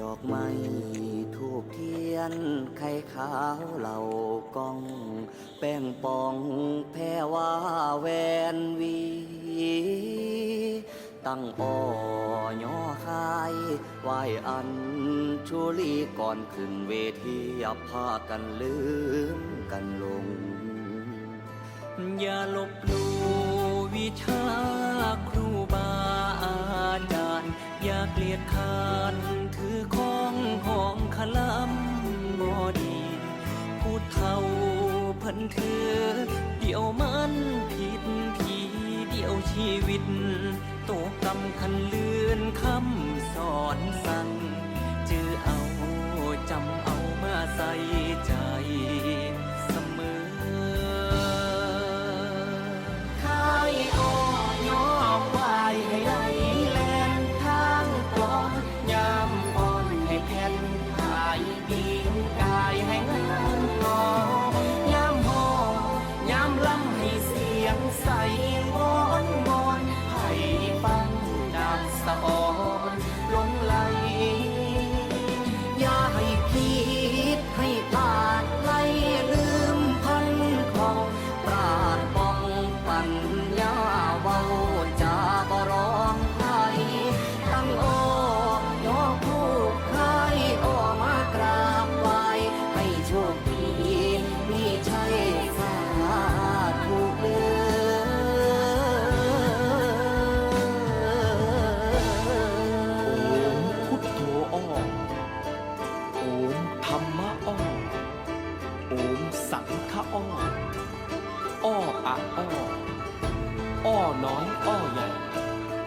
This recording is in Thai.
ดอกไม้ทูบเทียน ไข่ขาวเหล่ากอง แป้งปองแพ่ว่าแวนวี ตั้งอ้อย่อคายไหวอันชุลีก่อนขึ้นเวทีอย่าพากันลืมกันลง อย่าลบหลู่วิชาียดคานถือของห้องขลัมบอดีพูดเท่าพันเถือเดี๋ยวมันผิดทีเดี๋ยวชีวิตตัวกำคันเลื่อนคำสอนสั่งจือเอาจำเอามาใส่ จะบ่ร้องไห้ทั้งโอยกผูกใครออกมากราบไหวให้โชคดีมีชัยสาธุเด้อพุทโธอ้อโอมธรรมะอ้อโอมสังฆอ้ออ้ออะอ้อ น้อยอ้อใหญ่